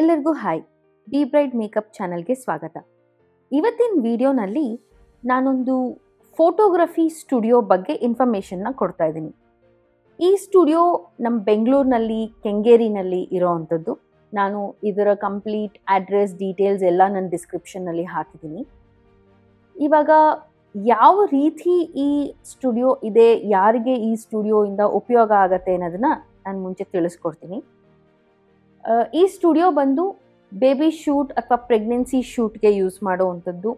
ಎಲ್ಲರಿಗೂ hi. B bride makeup ಚಾನಲ್ಗೆ ಸ್ವಾಗತ. ಇವತ್ತಿನ ವಿಡಿಯೋನಲ್ಲಿ ನಾನೊಂದು ಫೋಟೋಗ್ರಫಿ ಸ್ಟುಡಿಯೋ ಬಗ್ಗೆ ಇನ್ಫಾರ್ಮೇಷನ್ನ ಕೊಡ್ತಾ ಇದ್ದೀನಿ. ಈ ಸ್ಟುಡಿಯೋ ನಮ್ಮ ಬೆಂಗಳೂರಿನಲ್ಲಿ, ಕೆಂಗೇರಿನಲ್ಲಿ ಇರೋವಂಥದ್ದು ನಾನು ಇದರ ಕಂಪ್ಲೀಟ್ ಅಡ್ರೆಸ್, ಡೀಟೇಲ್ಸ್ ಎಲ್ಲ ನನ್ನ ಡಿಸ್ಕ್ರಿಪ್ಷನ್ನಲ್ಲಿ ಹಾಕಿದ್ದೀನಿ. ಇವಾಗ ಯಾವ ರೀತಿ ಈ ಸ್ಟುಡಿಯೋ ಇದೆ, ಯಾರಿಗೆ ಈ ಸ್ಟುಡಿಯೋಯಿಂದ ಉಪಯೋಗ ಆಗತ್ತೆ ಅನ್ನೋದನ್ನ ನಾನು ಮುಂಚೆ ತಿಳಿಸ್ಕೊಡ್ತೀನಿ. ಈ ಸ್ಟುಡಿಯೋ ಬಂದು ಬೇಬಿ ಶೂಟ್ ಅಥವಾ ಪ್ರೆಗ್ನೆನ್ಸಿ ಶೂಟ್ಗೆ ಯೂಸ್ ಮಾಡುವಂಥದ್ದು.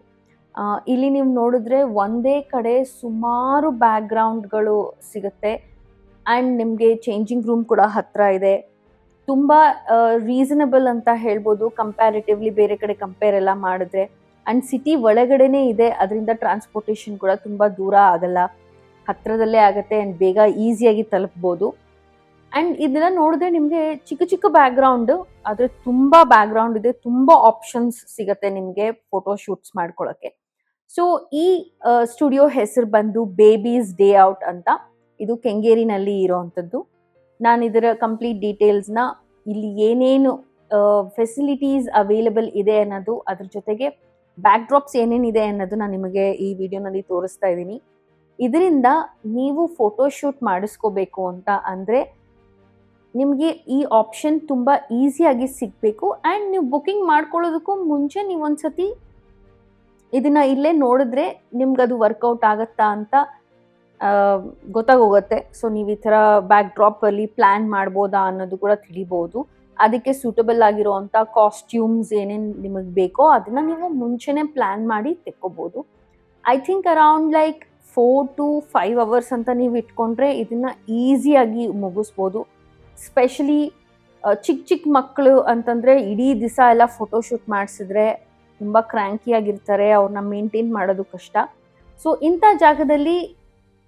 ಇಲ್ಲಿ ನೀವು ನೋಡಿದ್ರೆ ಒಂದೇ ಕಡೆ ಸುಮಾರು ಬ್ಯಾಕ್ಗ್ರೌಂಡ್ಗಳು ಸಿಗುತ್ತೆ. ಆ್ಯಂಡ್ ನಿಮಗೆ ಚೇಂಜಿಂಗ್ ರೂಮ್ ಕೂಡ ಹತ್ತಿರ ಇದೆ. ತುಂಬ ರೀಸನಬಲ್ ಅಂತ ಹೇಳ್ಬೋದು. ಕಂಪ್ಯಾರಿಟಿವ್ಲಿ ಬೇರೆ ಕಡೆ ಕಂಪೇರ್ ಎಲ್ಲ ಮಾಡಿದ್ರೆ. ಆ್ಯಂಡ್ ಸಿಟಿ ಒಳಗಡೆನೇ ಇದೆ. ಅದರಿಂದ ಟ್ರಾನ್ಸ್ಪೋರ್ಟೇಷನ್ ಕೂಡ ತುಂಬ ದೂರ ಆಗಲ್ಲ. ಹತ್ತಿರದಲ್ಲೇ ಆಗುತ್ತೆ ಆ್ಯಂಡ್ ಬೇಗ ಈಸಿಯಾಗಿ ತಲುಪ್ಬೋದು. ಆ್ಯಂಡ್ ಇದನ್ನ ನೋಡಿದ್ರೆ ನಿಮಗೆ ಚಿಕ್ಕ ಚಿಕ್ಕ ಬ್ಯಾಕ್ಗ್ರೌಂಡ್ ಆದರೆ ತುಂಬ ಬ್ಯಾಕ್ಗ್ರೌಂಡ್ ಇದೆ, ತುಂಬ ಆಪ್ಷನ್ಸ್ ಸಿಗತ್ತೆ ನಿಮಗೆ ಫೋಟೋ ಶೂಟ್ಸ್ ಮಾಡ್ಕೊಳ್ಳೋಕ್ಕೆ ಸೊ ಈ ಸ್ಟುಡಿಯೋ ಹೆಸರು ಬಂದು ಬೇಬೀಸ್ ಡೇ ಔಟ್ ಅಂತ. ಇದು ಕೆಂಗೇರಿನಲ್ಲಿ ಇರೋವಂಥದ್ದು ನಾನು ಇದರ ಕಂಪ್ಲೀಟ್ ಡೀಟೇಲ್ಸ್ನ ಇಲ್ಲಿ ಏನೇನು ಫೆಸಿಲಿಟೀಸ್ ಅವೈಲಬಲ್ ಇದೆ ಅನ್ನೋದು, ಅದ್ರ ಜೊತೆಗೆ ಬ್ಯಾಕ್ ಡ್ರಾಪ್ಸ್ ಏನೇನಿದೆ ಅನ್ನೋದು ನಾನು ನಿಮಗೆ ಈ ವಿಡಿಯೋನಲ್ಲಿ ತೋರಿಸ್ತಾ ಇದ್ದೀನಿ. ಇದರಿಂದ ನೀವು ಫೋಟೋ ಶೂಟ್ ಮಾಡಿಸ್ಕೋಬೇಕು ಅಂತ ಅಂದರೆ ನಿಮಗೆ ಈ ಆಪ್ಷನ್ ತುಂಬ ಈಸಿಯಾಗಿ ಸಿಗಬೇಕು. ಆ್ಯಂಡ್ ನೀವು ಬುಕಿಂಗ್ ಮಾಡ್ಕೊಳ್ಳೋದಕ್ಕೂ ಮುಂಚೆ ನೀವು ಒಂದ್ಸತಿ ಇದನ್ನು ಇಲ್ಲೇ ನೋಡಿದ್ರೆ ನಿಮ್ಗೆ ಅದು ವರ್ಕೌಟ್ ಆಗುತ್ತಾ ಅಂತ ಗೊತ್ತಾಗೋಗುತ್ತೆ. ಸೊ ನೀವು ಈ ಥರ ಬ್ಯಾಕ್ ಡ್ರಾಪಲ್ಲಿ ಪ್ಲ್ಯಾನ್ ಮಾಡ್ಬೋದಾ ಅನ್ನೋದು ಕೂಡ ತಿಳಿಬೋದು. ಅದಕ್ಕೆ ಸೂಟಬಲ್ ಆಗಿರೋವಂಥ ಕಾಸ್ಟ್ಯೂಮ್ಸ್ ಏನೇನು ನಿಮಗೆ ಬೇಕೋ ಅದನ್ನು ನೀವು ಮುಂಚೆನೇ ಪ್ಲ್ಯಾನ್ ಮಾಡಿ ತೆಕ್ಕೋಬೋದು. I think around like four to five hours ಅಂತ ನೀವು ಇಟ್ಕೊಂಡ್ರೆ ಇದನ್ನು ಈಸಿಯಾಗಿ ಮುಗಿಸ್ಬೋದು. ಸ್ಪೆಷಲಿ ಚಿಕ್ಕ ಚಿಕ್ಕ ಮಕ್ಕಳು ಅಂತಂದರೆ ಇಡೀ ದಿವಸ ಎಲ್ಲ ಫೋಟೋಶೂಟ್ ಮಾಡಿಸಿದ್ರೆ ತುಂಬ ಕ್ರ್ಯಾಂಕಿಯಾಗಿರ್ತಾರೆ ಅವ್ರನ್ನ ಮೇಂಟೈನ್ ಮಾಡೋದು ಕಷ್ಟ. ಸೊ ಇಂಥ ಜಾಗದಲ್ಲಿ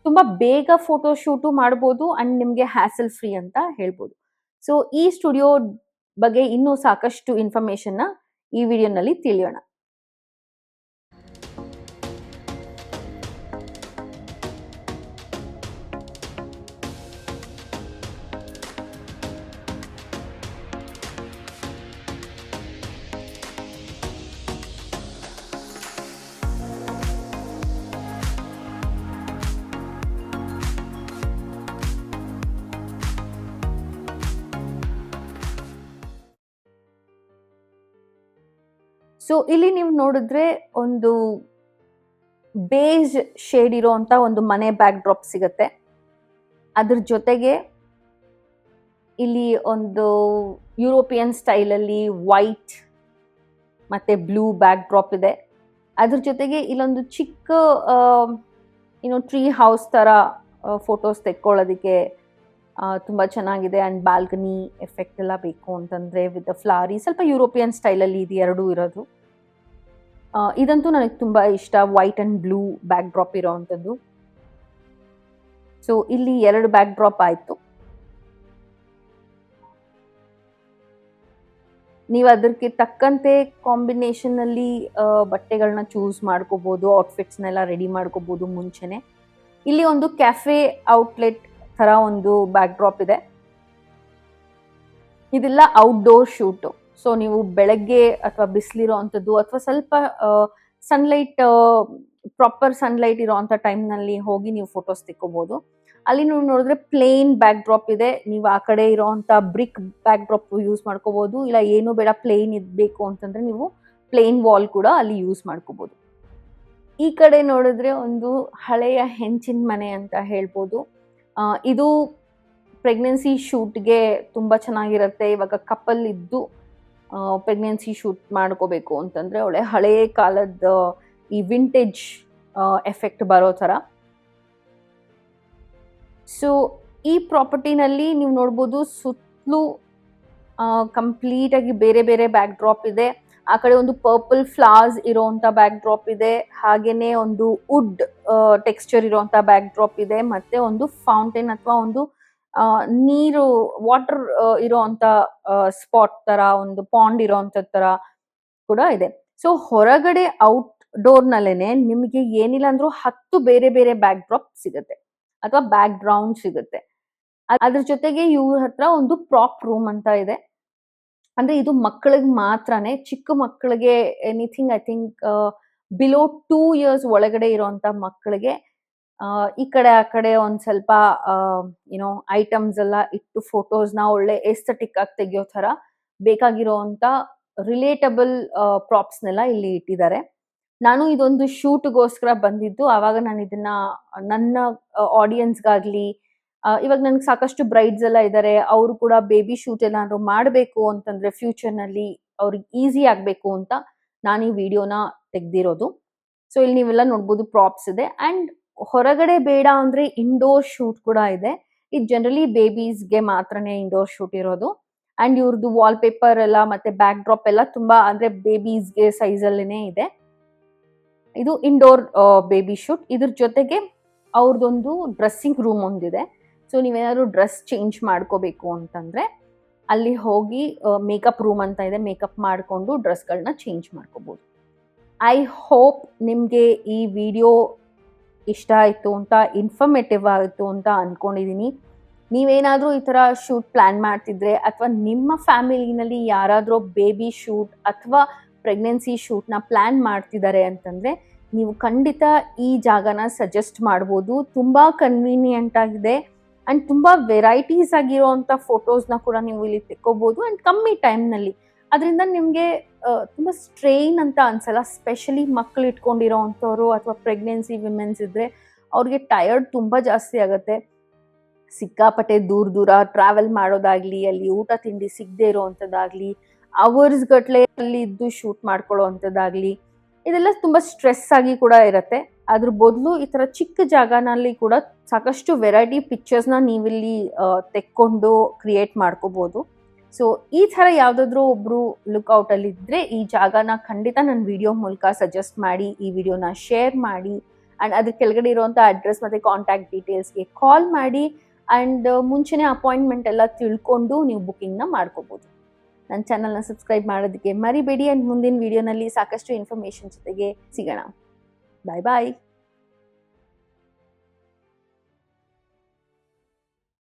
ತುಂಬ ಬೇಗ ಫೋಟೋಶೂಟು ಮಾಡ್ಬೋದು ಅಂಡ್ ನಿಮಗೆ ಹ್ಯಾಸಲ್ ಫ್ರೀ ಅಂತ ಹೇಳ್ಬೋದು. ಸೊ ಈ ಸ್ಟುಡಿಯೋ ಬಗ್ಗೆ ಇನ್ನೂ ಸಾಕಷ್ಟು ಇನ್ಫಾರ್ಮೇಷನ್ನ ಈ ವಿಡಿಯೋನಲ್ಲಿ ತಿಳಿಯೋಣ. ಸೊ ಇಲ್ಲಿ ನೀವು ನೋಡಿದ್ರೆ ಒಂದು ಬೇಜ್ ಶೇಡ್ ಇರೋಂಥ ಒಂದು ಮನೆ ಬ್ಯಾಕ್ ಡ್ರಾಪ್ ಸಿಗುತ್ತೆ. ಅದ್ರ ಜೊತೆಗೆ ಇಲ್ಲಿ ಒಂದು ಯುರೋಪಿಯನ್ ಸ್ಟೈಲಲ್ಲಿ ವೈಟ್ ಮತ್ತೆ ಬ್ಲೂ ಬ್ಯಾಕ್ ಡ್ರಾಪ್ ಇದೆ. ಅದ್ರ ಜೊತೆಗೆ ಇಲ್ಲೊಂದು ಚಿಕ್ಕ ಏನು ಟ್ರೀ ಹೌಸ್ ಥರ ಫೋಟೋಸ್ ತೆಕ್ಕೊಳ್ಳೋದಕ್ಕೆ ತುಂಬ ಚೆನ್ನಾಗಿದೆ. ಆ್ಯಂಡ್ ಬಾಲ್ಕನಿ ಎಫೆಕ್ಟ್ ಎಲ್ಲ ಬೇಕು ಅಂತಂದರೆ ವಿತ್ ಫ್ಲಾರಿ ಸ್ವಲ್ಪ ಯುರೋಪಿಯನ್ ಸ್ಟೈಲಲ್ಲಿ ಇದು ಎರಡೂ ಇರೋದು. ಇದಂತೂ ನನಗೆ ತುಂಬ ಇಷ್ಟ. White and blue backdrop ಇರೋವಂಥದ್ದು. ಸೊ ಇಲ್ಲಿ ಎರಡು ಬ್ಯಾಕ್ ಡ್ರಾಪ್ ಆಯಿತು. ನೀವು ಅದಕ್ಕೆ ತಕ್ಕಂತೆ ಕಾಂಬಿನೇಷನಲ್ಲಿ ಬಟ್ಟೆಗಳನ್ನ ಚೂಸ್ ಮಾಡ್ಕೋಬೋದು ಔಟ್ಫಿಟ್ಸ್ನೆಲ್ಲ ರೆಡಿ ಮಾಡ್ಕೋಬೋದು ಮುಂಚೆನೆ. ಇಲ್ಲಿ ಒಂದು ಕ್ಯಾಫೆ ಔಟ್ಲೆಟ್ ಥರ ಒಂದು ಬ್ಯಾಕ್ ಡ್ರಾಪ್ ಇದೆ. ಇದೆಲ್ಲ ಔಟ್ಡೋರ್ ಶೂಟು ಸೊ ನೀವು ಬೆಳಗ್ಗೆ ಅಥವಾ ಬಿಸಿಲಿರೋ ಅಂಥದ್ದು ಅಥವಾ ಸ್ವಲ್ಪ ಸನ್ಲೈಟ್ ಪ್ರಾಪರ್ ಸನ್ಲೈಟ್ ಇರೋ ಅಂಥ ಟೈಮ್ನಲ್ಲಿ ಹೋಗಿ ನೀವು ಫೋಟೋಸ್ ತೆಕ್ಕೋಬೋದು. ಅಲ್ಲಿ ನೀವು ನೋಡಿದ್ರೆ ಪ್ಲೇನ್ ಬ್ಯಾಕ್ ಡ್ರಾಪ್ ಇದೆ. ನೀವು ಆ ಕಡೆ ಇರೋವಂಥ ಬ್ರಿಕ್ ಬ್ಯಾಕ್ ಡ್ರಾಪ್ ಯೂಸ್ ಮಾಡ್ಕೋಬೋದು. ಇಲ್ಲ ಏನು ಬೇಡ ಪ್ಲೇನ್ ಇರಬೇಕು ಅಂತಂದ್ರೆ ನೀವು ಪ್ಲೇನ್ ವಾಲ್ ಕೂಡ ಅಲ್ಲಿ ಯೂಸ್ ಮಾಡ್ಕೋಬೋದು. ಈ ಕಡೆ ನೋಡಿದ್ರೆ ಒಂದು ಹಳೆಯ ಹೆಂಚಿನ ಮನೆ ಅಂತ ಹೇಳ್ಬೋದು. ಇದು ಪ್ರೆಗ್ನೆನ್ಸಿ ಶೂಟ್ಗೆ ತುಂಬ ಚೆನ್ನಾಗಿರುತ್ತೆ. ಇವಾಗ ಕಪಲ್ ಇದ್ದು ಪ್ರೆಗ್ನೆನ್ಸಿ ಶೂಟ್ ಮಾಡ್ಕೋಬೇಕು ಅಂತಂದರೆ ಒಳ್ಳೆ ಹಳೆಯ ಕಾಲದ, ಈ ವಿಂಟೇಜ್ ಎಫೆಕ್ಟ್ ಬರೋ ಥರ. ಸೊ ಈ ಪ್ರಾಪರ್ಟಿನಲ್ಲಿ ನೀವು ನೋಡ್ಬೋದು ಸುತ್ತಲೂ ಕಂಪ್ಲೀಟಾಗಿ ಬೇರೆ ಬೇರೆ ಬ್ಯಾಕ್ ಡ್ರಾಪ್ ಇದೆ. ಆ ಕಡೆ ಒಂದು ಪರ್ಪಲ್ ಫ್ಲವರ್ಸ್ ಇರೋಂತ ಬ್ಯಾಕ್ ಡ್ರಾಪ್ ಇದೆ. ಹಾಗೇನೆ ಒಂದು ವುಡ್ ಟೆಕ್ಸ್ಚರ್ ಇರೋಂತ ಬ್ಯಾಕ್ ಡ್ರಾಪ್ ಇದೆ. ಮತ್ತೆ ಒಂದು ಫೌಂಟೇನ್ ಅಥವಾ ಒಂದು ನೀರು ವಾಟರ್ ಇರೋಂತ ಸ್ಪಾಟ್ ತರ, ಒಂದು ಪಾಂಡ್ ಇರೋಂತ ತರ ಕೂಡ ಇದೆ. ಸೊ ಹೊರಗಡೆ ಔಟ್ ಡೋರ್ ನಲ್ಲೇನೆ ನಿಮಗೆ ಏನಿಲ್ಲ ಅಂದ್ರು ಹತ್ತು ಬೇರೆ ಬೇರೆ ಬ್ಯಾಕ್ ಡ್ರಾಪ್ ಸಿಗುತ್ತೆ. ಅಥವಾ ಬ್ಯಾಕ್ ಗ್ರೌಂಡ್ ಸಿಗುತ್ತೆ. ಅದ್- ಅದ್ರ ಜೊತೆಗೆ ಇವ್ರ ಹತ್ರ ಒಂದು ಪ್ರಾಪ್ ರೂಮ್ ಅಂತ ಇದೆ. ಅಂದ್ರೆ ಇದು ಮಕ್ಕಳಿಗೆ ಮಾತ್ರನೇ ಚಿಕ್ಕ ಮಕ್ಕಳಿಗೆ anything I think below two years ಒಳಗಡೆ ಇರುವಂತ ಮಕ್ಕಳಿಗೆ ಈ ಕಡೆ ಆ ಕಡೆ ಒಂದ್ ಸ್ವಲ್ಪ ಏನೋ ಐಟಮ್ಸ್ ಎಲ್ಲ ಇಟ್ಟು ಫೋಟೋಸ್ನ ಒಳ್ಳೆ ಎಸ್ಥೆಟಿಕ್ ಆಗಿ ತೆಗಿಯೋ ತರ ಬೇಕಾಗಿರೋಂತ ರಿಲೇಟಬಲ್ ಪ್ರಾಪ್ಸ್ನೆಲ್ಲ ಇಲ್ಲಿ ಇಟ್ಟಿದ್ದಾರೆ. ನಾನು ಇದೊಂದು ಶೂಟ್ಗೋಸ್ಕರ ಬಂದಿದ್ದು, ಆವಾಗ ನಾನು ಇದನ್ನ ನನ್ನ ಆಡಿಯನ್ಸ್ಗಾಗ್ಲಿ ಇವಾಗ ನನ್ಗೆ ಸಾಕಷ್ಟು ಬ್ರೈಡ್ಸ್ ಎಲ್ಲ ಇದ್ದಾರೆ ಅವರು ಕೂಡ ಬೇಬಿ ಶೂಟ್ ಏನಾದ್ರು ಮಾಡಬೇಕು ಅಂತಂದ್ರೆ ಫ್ಯೂಚರ್ನಲ್ಲಿ ಅವ್ರಿಗೆ ಈಸಿ ಆಗಬೇಕು ಅಂತ ನಾನು ಈ ವಿಡಿಯೋನ ತೆಗ್ದಿರೋದು. ಸೊ ಇಲ್ಲಿ ನೀವೆಲ್ಲ ನೋಡ್ಬೋದು ಪ್ರಾಪ್ಸ್ ಇದೆ ಅಂಡ್ ಹೊರಗಡೆ ಬೇಡ ಅಂದ್ರೆ ಇಂಡೋರ್ ಶೂಟ್ ಕೂಡ ಇದೆ. ಇದು ಜನರಲಿ ಬೇಬೀಸ್ಗೆ ಮಾತ್ರನೇ ಇಂಡೋರ್ ಶೂಟ್ ಇರೋದು. ಅಂಡ್ ಇವ್ರದ್ದು ವಾಲ್ ಪೇಪರ್ ಎಲ್ಲ ಮತ್ತೆ ಬ್ಯಾಕ್ ಡ್ರಾಪ್ ಎಲ್ಲ ತುಂಬಾ ಅಂದ್ರೆ ಬೇಬೀಸ್ಗೆ ಸೈಜ್ ಅಲ್ಲೇನೆ ಇದೆ. ಇದು ಇಂಡೋರ್ ಬೇಬಿ ಶೂಟ್ ಇದ್ರ ಜೊತೆಗೆ ಅವ್ರದ್ದೊಂದು ಡ್ರೆಸ್ಸಿಂಗ್ ರೂಮ್ ಒಂದಿದೆ. ಸೊ ನೀವೇನಾದರೂ ಡ್ರೆಸ್ ಚೇಂಜ್ ಮಾಡ್ಕೋಬೇಕು ಅಂತಂದರೆ ಅಲ್ಲಿ ಹೋಗಿ ಮೇಕಪ್ ರೂಮ್ ಅಂತ ಇದೆ ಮೇಕಪ್ ಮಾಡಿಕೊಂಡು ಡ್ರೆಸ್ಗಳನ್ನ ಚೇಂಜ್ ಮಾಡ್ಕೋಬೋದು. ಐ ಹೋಪ್ ನಿಮಗೆ ಈ ವಿಡಿಯೋ ಇಷ್ಟ ಆಯಿತು ಅಂತ ಇನ್ಫಾರ್ಮೇಟಿವ್ ಆಯಿತು ಅಂತ ಅಂದ್ಕೊಂಡಿದ್ದೀನಿ ನೀವೇನಾದರೂ ಈ ಥರ ಶೂಟ್ ಪ್ಲ್ಯಾನ್ ಮಾಡ್ತಿದ್ರೆ ಅಥವಾ ನಿಮ್ಮ ಫ್ಯಾಮಿಲಿನಲ್ಲಿ ಯಾರಾದರೂ ಬೇಬಿ ಶೂಟ್ ಅಥವಾ ಪ್ರೆಗ್ನೆನ್ಸಿ ಶೂಟ್ನ ಪ್ಲ್ಯಾನ್ ಮಾಡ್ತಿದ್ದಾರೆ ಅಂತಂದರೆ ನೀವು ಖಂಡಿತ ಈ ಜಾಗನ ಸಜೆಸ್ಟ್ ಮಾಡ್ಬೋದು. ತುಂಬ ಕನ್ವೀನಿಯೆಂಟ್ ಆಗಿದೆ. ಆ್ಯಂಡ್ ತುಂಬಾ ವೆರೈಟೀಸ್ ಫೋಟೋಸ್ ಫೋಟೋಸ್ನ ಕೂಡ ನೀವು ಇಲ್ಲಿ ತೆಕ್ಕೋಬೋದು ಅಂಡ್ ಕಮ್ಮಿ ಟೈಮ್ನಲ್ಲಿ ಅದರಿಂದ ನಿಮಗೆ ತುಂಬ ಸ್ಟ್ರೈನ್ ಅಂತ ಅನ್ಸಲ್ಲ ಸ್ಪೆಷಲಿ ಮಕ್ಕಳು ಇಟ್ಕೊಂಡಿರೋ ಅಂಥವ್ರು ಅಥವಾ ಪ್ರೆಗ್ನೆನ್ಸಿ ವಿಮೆನ್ಸ್ ಇದ್ದರೆ ಅವ್ರಿಗೆ ಟಯರ್ಡ್ ತುಂಬ ಜಾಸ್ತಿ ಆಗುತ್ತೆ. ಸಿಕ್ಕಾಪಟ್ಟೆ ದೂರ ದೂರ ಟ್ರಾವೆಲ್ ಮಾಡೋದಾಗ್ಲಿ, ಅಲ್ಲಿ ಊಟ ತಿಂಡಿ ಸಿಗದೆ ಇರೋವಂಥದ್ದಾಗ್ಲಿ ಅವರ್ಸ್ ಗಟ್ಲೆ ಅಲ್ಲಿ ಇದ್ದು ಶೂಟ್ ಮಾಡ್ಕೊಳ್ಳೋ ಇದೆಲ್ಲ ತುಂಬ ಸ್ಟ್ರೆಸ್ ಆಗಿ ಕೂಡ ಇರುತ್ತೆ. ಅದ್ರ ಬದಲು ಈ ಥರ ಚಿಕ್ಕ ಜಾಗನಲ್ಲಿ ಕೂಡ ಸಾಕಷ್ಟು ವೆರೈಟಿ ಪಿಕ್ಚರ್ಸ್ನ ನೀವಿಲ್ಲಿ ತೆಕ್ಕೊಂಡು ಕ್ರಿಯೇಟ್ ಮಾಡ್ಕೋಬೋದು. ಸೊ ಈ ಥರ ಯಾವುದಾದ್ರೂ ಒಬ್ಬರು ಲುಕ್ಔಟಲ್ಲಿ ಇದ್ದರೆ ಈ ಜಾಗನ ಖಂಡಿತ ನನ್ನ ವಿಡಿಯೋ ಮೂಲಕ ಸಜೆಸ್ಟ್ ಮಾಡಿ, ಈ ವಿಡಿಯೋನ ಶೇರ್ ಮಾಡಿ ಆ್ಯಂಡ್ ಅದ್ರ ಕೆಳಗಡೆ ಇರುವಂಥ ಅಡ್ರೆಸ್ ಮತ್ತು ಕಾಂಟ್ಯಾಕ್ಟ್ ಡೀಟೇಲ್ಸ್ಗೆ ಕಾಲ್ ಮಾಡಿ ಆ್ಯಂಡ್ ಮುಂಚೆನೇ ಅಪಾಯಿಂಟ್ಮೆಂಟ್ ಎಲ್ಲ ತಿಳ್ಕೊಂಡು ನೀವು ಬುಕ್ಕಿಂಗ್ನ ಮಾಡ್ಕೋಬೋದು. ನನ್ನ ಚಾನಲ್ನ ಸಬ್ಸ್ಕ್ರೈಬ್ ಮಾಡೋದಕ್ಕೆ ಮರಿಬೇಡಿ ಆ್ಯಂಡ್ ಮುಂದಿನ ವಿಡಿಯೋನಲ್ಲಿ ಸಾಕಷ್ಟು ಇನ್ಫಾರ್ಮೇಶನ್ ಜೊತೆಗೆ ಸಿಗೋಣ. Bye bye.